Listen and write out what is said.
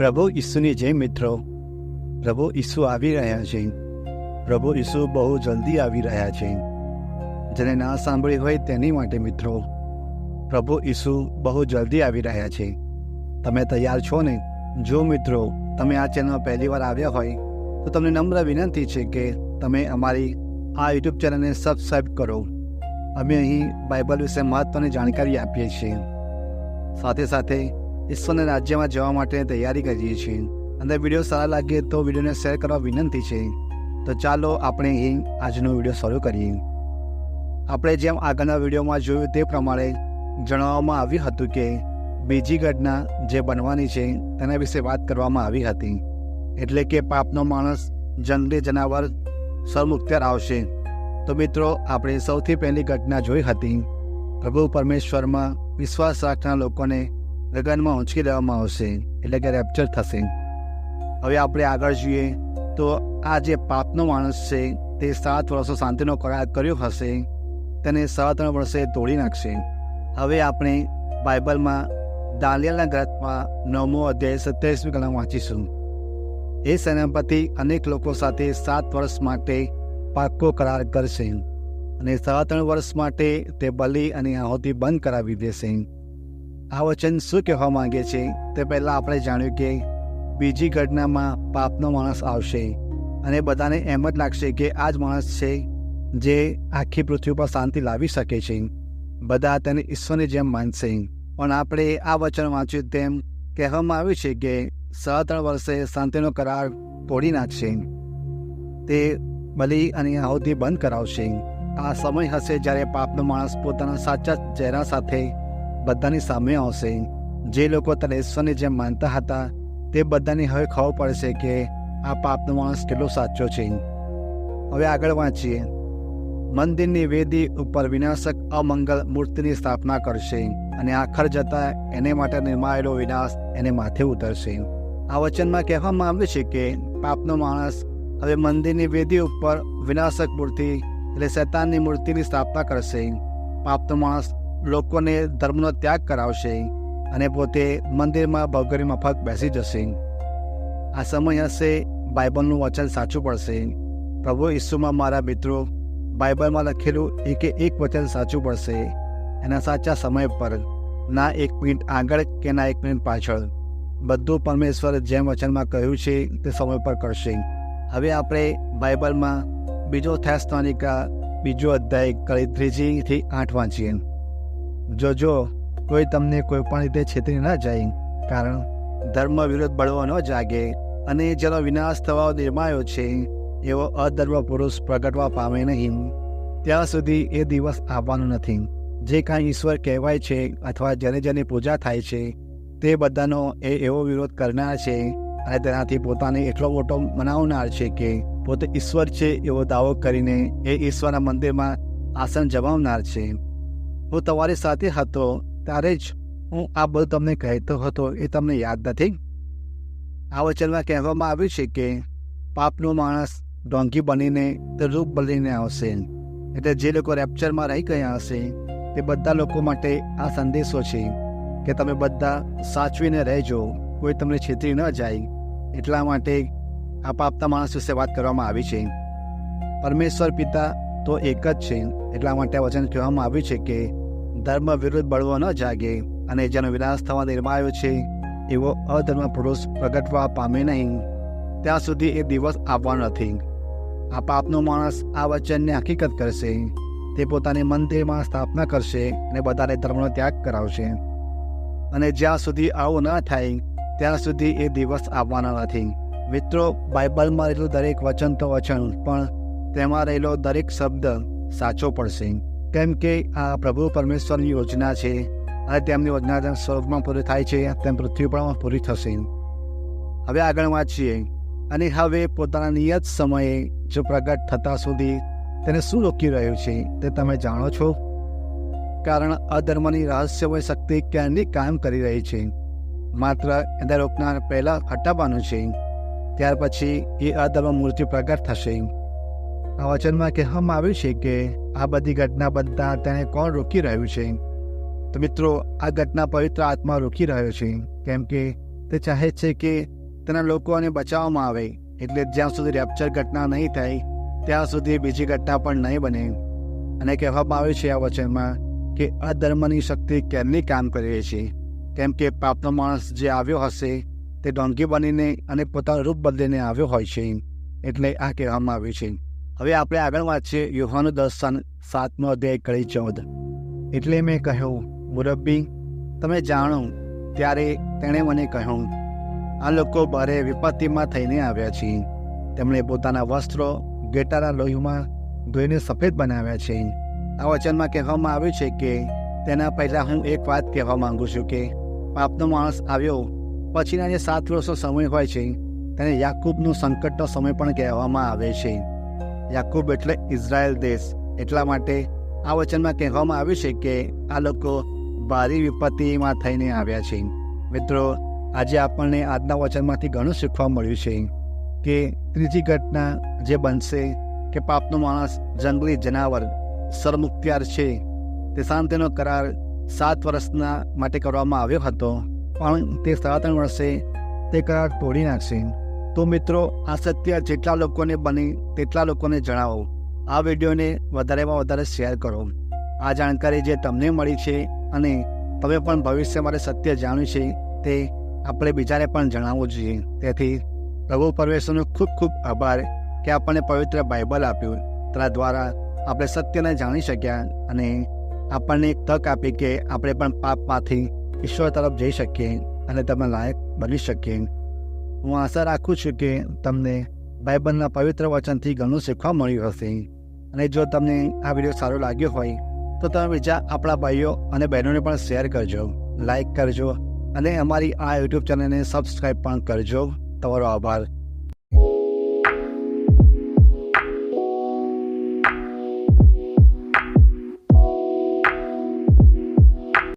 પ્રભુ ઈસુની જય મિત્રો, પ્રભુ ઈસુ આવી રહ્યા છે. પ્રભુ ઈસુ બહુ જલ્દી આવી રહ્યા છે. જેને ના સાંભળી હોય તેની માટે મિત્રો, પ્રભુ ઈસુ બહુ જલ્દી આવી રહ્યા છે. તમે તૈયાર છો ને? જો મિત્રો, તમે આ ચેનલ પહેલી વાર આવ્યા હોય, તો તમને નમ્ર વિનંતી છે કે તમે અમારી આ યુટ્યુબ ચેનલને સબસ્ક્રાઈબ કરો. અમે અહીં બાઇબલ વિશે મહત્ત્વની જાણકારી આપીએ છીએ. સાથે સાથે ઈશ્વરના રાજ્યમાં જવા માટે તૈયારી કરીએ છીએ. અને વીડિયો સારા લાગે તો વિડીયોને શેર કરવા વિનંતી છે. તો ચાલો આપણે એ આજનો વીડિયો શરૂ કરીએ. આપણે જેમ આગળના વિડીયોમાં જોયું તે પ્રમાણે જણાવવામાં આવ્યું હતું કે, બીજી ઘટના જે બનવાની છે તેના વિશે વાત કરવામાં આવી હતી. એટલે કે પાપનો માણસ જંગલી જનાવર સરમુક્ત્યાર આવશે. તો મિત્રો, આપણે સૌથી પહેલી ઘટના જોઈ હતી. પ્રભુ પરમેશ્વરમાં વિશ્વાસ રાખનાર લોકોને ગગનમાં ઊંચકી લેવામાં આવશે એટલે કે રેપ્ચર થશે. હવે આપણે આગળ જોઈએ તો આ જે પાપનો માણસ છે તે સાત વર્ષો શાંતિનો કરાર કર્યો હશે, તેને સાડા ત્રણ વર્ષે તોડી નાખશે. હવે આપણે બાઇબલમાં દાલિયાના ગ્રંથમાં નવમો અધ્યાય સત્યાવીસમી કલમ વાંચીશું. એ સેનાપતિ અનેક લોકો સાથે સાત વર્ષ માટે પાક્કો કરાર કરશે અને સાડા ત્રણ વર્ષ માટે તે બલિ અને આહોતી બંધ કરાવી દેશે. આ વચન શું કહેવા માંગે છે તે પહેલાં આપણે જાણ્યું કે બીજી ઘટનામાં પાપનો માણસ આવશે અને બધાને એમ જ લાગશે કે આ જ માણસ છે જે આખી પૃથ્વી પર શાંતિ લાવી શકે છે. બધા તેને ઈશ્વરની જેમ માનશે. પણ આપણે આ વચન વાંચ્યું તેમ કહેવામાં આવ્યું છે કે સવા ત્રણ વર્ષે શાંતિનો કરાર તોડી નાખશે. તે બલિ અને આહુતિ બંધ કરાવશે. આ સમય હશે જ્યારે પાપનો માણસ પોતાના સાચા ચહેરા સાથે બધાની સામે આવશે. જે લોકો તને ઈશ્વરની જેમ માનતા હતા, તે બધાની હવે ખબર પડશે કે આ પાપનો માણસ કેટલો સાચો છે. હવે આગળ વાંચીએ. મંદિરની વેદી ઉપર વિનાશક અમંગલ મૂર્તિની સ્થાપના કરશે અને આખર જતા એને માટે નિર્માયેલો વિનાશ એને માથે ઉતરશે. આ વચનમાં કહેવામાં આવ્યું છે કે પાપનો માણસ હવે મંદિરની વેદી ઉપર વિનાશક મૂર્તિ એટલે શૈતાનની મૂર્તિની સ્થાપના કરશે. પાપનો માણસ લોકોને ધર્મનો ત્યાગ કરાવશે અને પોતે મંદિરમાં ભવગરી મફત બેસી જશે. આ સમય હશે બાઇબલનું વચન સાચું પડશે. પ્રભુ ઈસુમાં મારા મિત્રો, બાઇબલમાં લખેલું એકે એક વચન સાચું પડશે. એના સાચા સમય પર, ના એક મિનિટ આગળ કે ના એક મિનિટ પાછળ. બધું પરમેશ્વર જેમ વચનમાં કહ્યું છે, તે સમય પર કરશે. હવે આપણે બાઇબલમાં બીજો થેસ્તોનિકા બીજો અધ્યાય કળી ત્રીજીથી આઠ વાંચીએ. જોજો કોઈ તમને કોઈ પણ રીતે છેતરી ન જાય, કારણ ધર્મ વિરોધ બળવો ન જાગે અને જેનો વિનાશ થવા નિર્માયો છે, એવો અધર્મ પુરુષ પ્રગટવા પામે નહીં. ત્યાં સુધી એ દિવસ આવવાનો નથી. જે કાંઈ ઈશ્વર કહેવાય છે અથવા જેને જેની પૂજા થાય છે, તે બધાનો એ એવો વિરોધ કરનાર છે અને તેનાથી પોતાને એટલો મોટો મનાવનાર છે કે પોતે ઈશ્વર છે એવો દાવો કરીને એ ઈશ્વરના મંદિરમાં આસન જમાવનાર છે. હું તમારી સાથે હતો, ત્યારે જ હું આ બધું તમને કહેતો હતો, એ તમને યાદ નથી? આ વચનમાં કહેવામાં આવ્યું છે કે, પાપનો માણસ ડોંકી બનીને તે રૂપ બનીને આવશે. એટલે જે લોકો રેપ્ચરમાં રહી ગયા હશે, તે બધા લોકો માટે આ સંદેશો છે કે તમે બધા સાચવીને રહેજો, કોઈ તમને છેતરી ન જાય. એટલા માટે આ પાપતા માણસ વિશે વાત કરવામાં આવી છે. પરમેશ્વર પિતા તો એક જ છે, એટલા માટે આ વચન કહેવામાં આવ્યું છે કે ધર્મ વિરુદ્ધ બળવો ન જાગે અને જેનો વિનાશ થવા નિર્માયો છે, એવો અધર્મ પુરુષ પ્રગટવા પામે નહીં. ત્યાં સુધી એ દિવસ આવવાનો નથી. આ પાપનો માણસ આ વચનને હકીકત કરશે. તે પોતાની મંદિરમાં સ્થાપના કરશે અને બધાને ધર્મનો ત્યાગ કરાવશે. અને જ્યાં સુધી આવું ન થાય, ત્યાં સુધી એ દિવસ આવવાનો નથી. મિત્રો, બાઇબલમાં રહેલું દરેક વચન તો વચન, પણ તેમાં રહેલો દરેક શબ્દ સાચો પડશે. કેમ કે આ પ્રભુ પરમેશ્વરની યોજના છે. અને તેમની યોજના જેમ સ્વર્ગમાં પૂરી થાય છે. તેમ પૃથ્વી પણ પૂરી થશે. હવે આગળ વાંચીએ. અને હવે પોતાના નિયત સમયે જો પ્રગટ થતા સુધી તેને શું રોકી રહ્યું છે તે તમે જાણો છો? કારણ અધર્મની રહસ્યમય શક્તિ ક્યાંની કામ કરી રહી છે? માત્ર એને રોકનાર પહેલાં હટાવવાનું છે. ત્યાર પછી એ અધર્મ મૂર્તિ પ્રગટ થશે. આ વચનમાં કહેવામાં આવ્યું છે કે આ બધી ઘટના બનતા તેને કોણ રોકી રહ્યું છે? તો મિત્રો, આ ઘટના પવિત્ર આત્મા રોકી રહ્યો છે, કેમ કે તે ચાહે છે કે તેના લોકોને બચાવવામાં આવે, એટલે જ્યાં સુધી રેપ્ચર ઘટના નહીં થાય, ત્યાં સુધી બીજી ઘટના પણ નહીં બને. અને કહેવામાં આવે છે આ વચનમાં કે અધર્મની શક્તિ કેમની કામ કરી છે? કેમ કે પાપનો માણસ જે આવ્યો હશે, તે ડોંકી બનીને અને પોતાનું રૂપ બદલીને આવ્યો હોય છે, એટલે આ કહેવામાં આવ્યું છે. હવે આપણે આગળ વાંચીએ યુહાનું દર્શન સાતમો અધ્યાય, કળી ચૌદ. એટલે મેં કહ્યું, મુરબ્બી, તમે જાણો, ત્યારે તેણે મને કહ્યું, આ લોકો ભારે વિપત્તિમાં થઈને આવ્યા છે. તેમણે પોતાના વસ્ત્રો ગેટારા લોહીમાં ધોઈને સફેદ બનાવ્યા છે. આ વચનમાં કહેવામાં આવ્યું છે કે, તેના પહેલાં હું એક વાત કહેવા માંગુ છું કે, પાપનો માણસ આવ્યો, પછીના જે સાત વર્ષનો સમય હોય છે, તેને યાકૂબનું સંકટનો સમય પણ કહેવામાં આવે છે. યાકૂબ એટલે ઇઝરાયલ દેશ. એટલા માટે આ વચનમાં કહેવામાં આવ્યું છે કે આ લોકો ભારી વિપત્તિમાં થઈને આવ્યા છે. મિત્રો, આજે આપણને આજના વચનમાંથી ઘણું શીખવા મળ્યું છે કે ત્રીજી ઘટના જે બનશે કે પાપનો માણસ જંગલી જનાવર સરમુખત્યાર છે. તે શાંતિનો કરાર સાત વર્ષના માટે કરવામાં આવ્યો હતો, પણ તે સાડા ત્રણ વર્ષે તે કરાર તોડી નાખશે. તો મિત્રો, આ સત્ય જેટલા લોકોને બની તેટલા લોકોને જણાવો. આ વિડીયોને વધારેમાં વધારે શેર કરો. આ જાણકારી જે તમને મળી છે અને તમે પણ ભવિષ્ય માટે સત્ય જાણ્યું છે તે આપણે બીજાને પણ જણાવવું જોઈએ. તેથી પ્રભુ પરમેશ્વરનો ખૂબ ખૂબ આભાર કે આપણને પવિત્ર બાઇબલ આપ્યું. તેના દ્વારા આપણે સત્યને જાણી શક્યા અને આપણને એક તક આપી કે આપણે પણ પાપમાંથી ઈશ્વર તરફ જઈ શકીએ અને તમે લાયક બની શકીએ. હું આશા રાખું છું કે તમને બાઇબલના પવિત્ર વચનથી ઘણું શીખવા મળ્યું હશે. અને જો તમને આ વીડિયો સારો લાગ્યો હોય, તો તમે બીજા આપણા ભાઈઓ અને બહેનોને પણ શેર કરજો, લાઈક કરજો અને અમારી આ યુટ્યુબ ચેનલને સબસ્ક્રાઈબ પણ કરજો. તમારો આભાર.